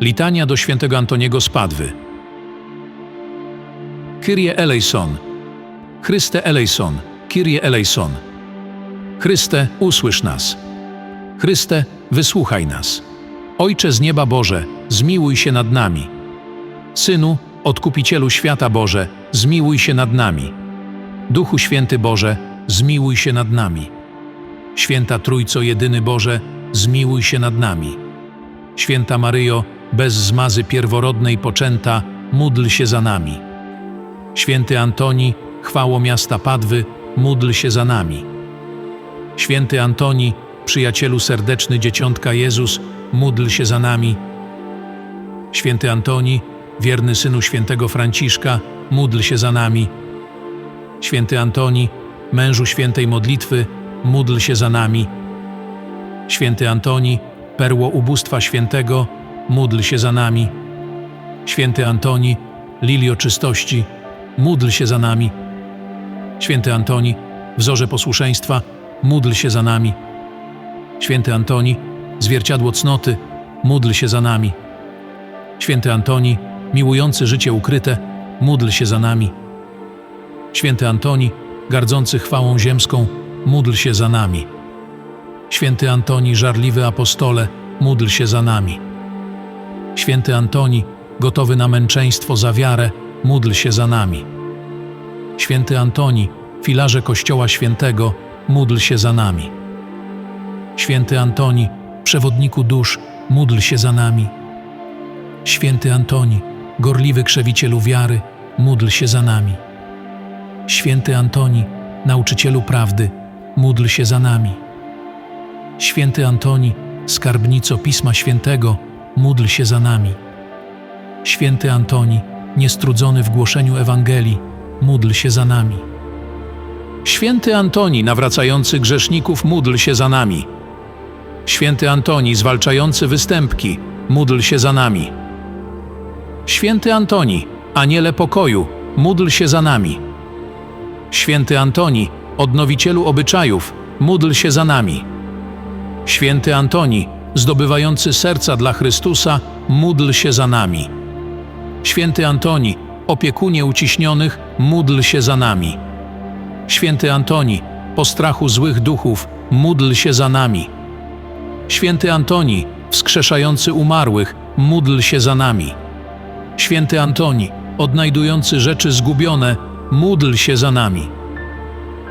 Litania do świętego Antoniego z Padwy. Kyrie eleison. Chryste eleison. Kyrie eleison. Chryste, usłysz nas. Chryste, wysłuchaj nas. Ojcze z nieba Boże, zmiłuj się nad nami. Synu, Odkupicielu świata Boże, zmiłuj się nad nami. Duchu Święty Boże, zmiłuj się nad nami. Święta Trójco Jedyny Boże, zmiłuj się nad nami. Święta Maryjo, bez zmazy pierworodnej poczęta, módl się za nami. Święty Antoni, chwało miasta Padwy, módl się za nami. Święty Antoni, przyjacielu serdeczny Dzieciątka Jezus, módl się za nami. Święty Antoni, wierny synu świętego Franciszka, módl się za nami. Święty Antoni, mężu świętej modlitwy, módl się za nami. Święty Antoni, perło ubóstwa świętego, módl się za nami. Święty Antoni, lilio czystości, módl się za nami. Święty Antoni, wzorze posłuszeństwa, módl się za nami. Święty Antoni, zwierciadło cnoty, módl się za nami. Święty Antoni, miłujący życie ukryte, módl się za nami. Święty Antoni, gardzący chwałą ziemską, módl się za nami. Święty Antoni, żarliwy apostole, módl się za nami. Święty Antoni, gotowy na męczeństwo za wiarę, módl się za nami. Święty Antoni, filarze Kościoła Świętego, módl się za nami. Święty Antoni, przewodniku dusz, módl się za nami. Święty Antoni, gorliwy krzewicielu wiary, módl się za nami. Święty Antoni, nauczycielu prawdy, módl się za nami. Święty Antoni, skarbnico Pisma Świętego, módl się za nami. Święty Antoni, niestrudzony w głoszeniu Ewangelii, módl się za nami. Święty Antoni, nawracający grzeszników, módl się za nami. Święty Antoni, zwalczający występki, módl się za nami. Święty Antoni, aniele pokoju, módl się za nami. Święty Antoni, odnowicielu obyczajów, módl się za nami. Święty Antoni, zdobywający serca dla Chrystusa, módl się za nami. Święty Antoni, opiekunie uciśnionych, módl się za nami. Święty Antoni, postrachu złych duchów, módl się za nami. Święty Antoni, wskrzeszający umarłych, módl się za nami. Święty Antoni, odnajdujący rzeczy zgubione, módl się za nami.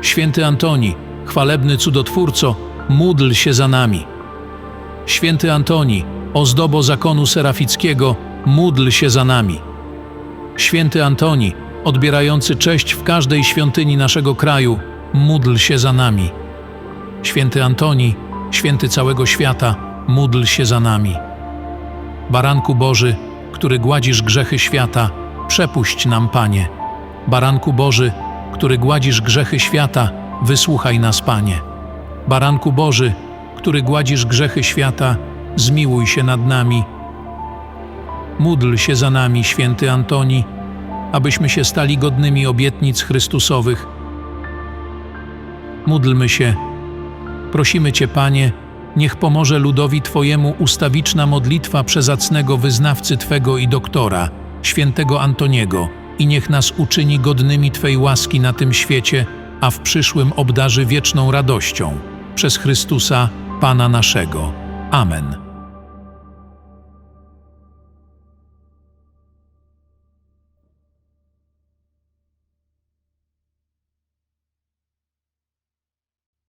Święty Antoni, chwalebny cudotwórco, módl się za nami. Święty Antoni, ozdobo zakonu serafickiego, módl się za nami. Święty Antoni, odbierający cześć w każdej świątyni naszego kraju, módl się za nami. Święty Antoni, święty całego świata, módl się za nami. Baranku Boży, który gładzisz grzechy świata, przepuść nam, Panie. Baranku Boży, który gładzisz grzechy świata, wysłuchaj nas, Panie. Baranku Boży, który gładzisz grzechy świata, zmiłuj się nad nami. Módl się za nami, święty Antoni, abyśmy się stali godnymi obietnic Chrystusowych. Módlmy się. Prosimy Cię, Panie, niech pomoże ludowi Twojemu ustawiczna modlitwa przezacnego wyznawcy Twego i doktora, świętego Antoniego, i niech nas uczyni godnymi Twej łaski na tym świecie, a w przyszłym obdarzy wieczną radością. Przez Chrystusa, Pana naszego. Amen.